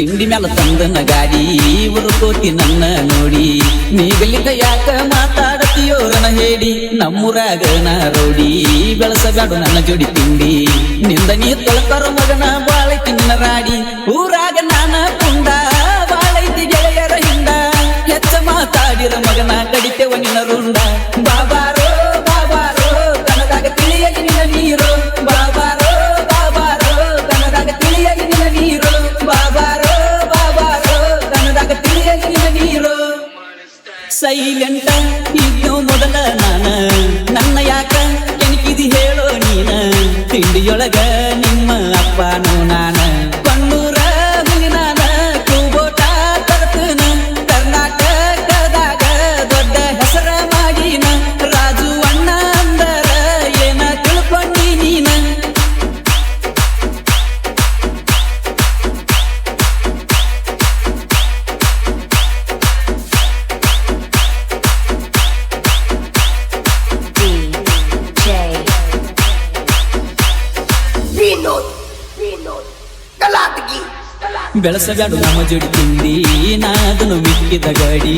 ತಿಂಡಿ ಮ್ಯಾಲ ತಂದನ ಗಾಡಿ ಕೋತಿ ನನ್ನ ನೋಡಿ. ನೀಗಲಿಂದ ಯಾಕ ಮಾತಾಡತಿಯೋರನ ಹೇಳಿ, ನಮ್ಮೂರಾಗ ನಾ ರೋಡಿ. ಬೆಳಸಗಾಡು ನನ್ನ ಜೋಡಿ ತಿಂಡಿ. ನಿಂದ ನೀ ತೊಳಕರ ಮಗನ ಬಾಳೆ ತಿನ್ನ ರಾಡಿ. ಊರಾಗ ನಾನ ತಿಂಡಿಯೊಳಗ ನಿಮ್ಮ ಅಪ್ಪನೂ ನಾನ ಬೆಳಸಗಾಡು ನಮ್ಮ ಜೋಡಿ ತಿಂಡಿ, ನಾದನು ಮಿಕ್ಕಿದ ಗಡಿ.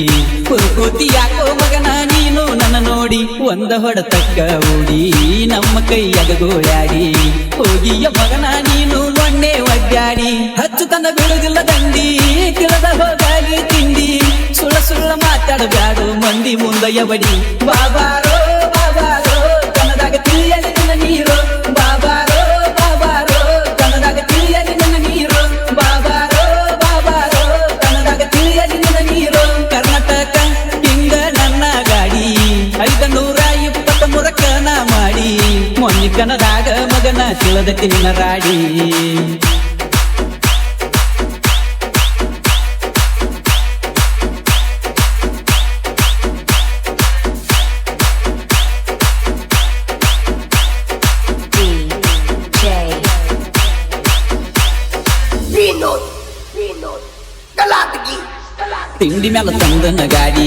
ಕುರುಕೂತಿ ಯಾಕೋ ಮಗನ ನೀನು ನನ್ನ ನೋಡಿ, ಒಂದ ಹೊಡತಕ್ಕ ಓಡಿ ನಮ್ಮ ಕೈಯಾಗ ಗೋಳಾಡಿ ಹೋಗಿಯ ಮಗನ ನೀನು ಮೊನ್ನೆ ಒಗ್ಗಾಡಿ ಹಚ್ಚು ತನ್ನ ಬೀಳುದಿಲ್ಲ ದಂಡಿ ತಿಳದ ಹೋಗಾಗಿ ತಿಂಡಿ. ಸುಳ್ಳ ಸುಳ್ಳ ಮಾತಾಡಬ್ಯಾಡು ಮಂದಿ ಮುಂದಯ್ಯ ಬಡಿ ಬಾಬಾರೋ ಮೊನ್ನೆ ಕನ್ನದಾಗ ಮಗನ ತಿಳದಕ್ಕೆ ನಿನ್ನ ರಾಡಿ DJ Vinod, Vinod, Galatagi, Galatagi. ತಿಂಡಿ ಮ್ಯಾಲ ತಂದನ ಗಾಡಿ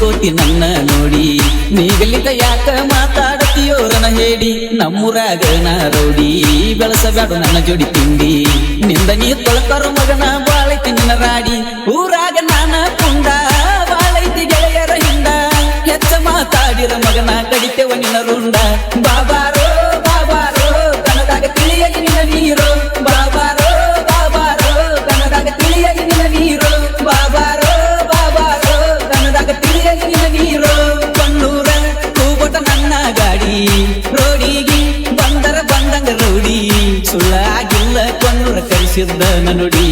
ಕೋತಿ ನನ್ನ ನೋಡಿ ನೀಗಲಿಕ ಯಾಕ ಮಾತಾಡತಿಯೋ ರಣ ಹೇಳಿ, ನಮ್ಮೂರಾಗ ನಾ ರೋಡಿ. ಬೆಳಸಬೇಡ ನನ್ನ ಜೋಡಿ ತಿಂಡಿ. ನಿಂದ ನೀ ತೊಳಕರು ಮಗನ ಬಾಳೈತಿ ನಿನ್ನ ರಾಡಿ. ಊರಾಗ ನಾನ ಕುಂಡ, ಬಾಳೈತಿ ಗೆಳೆಯರ ಹಿಂಡ. ಹೆಚ್ಚ ಮಾತಾಡಿರ ಮಗನ, ಕಡಿತೆವ ನಿನ್ನ ರುಂಡ. ಬಾಬಾರೋ ಕಲಿಸಿದ್ದ ನುಡಿ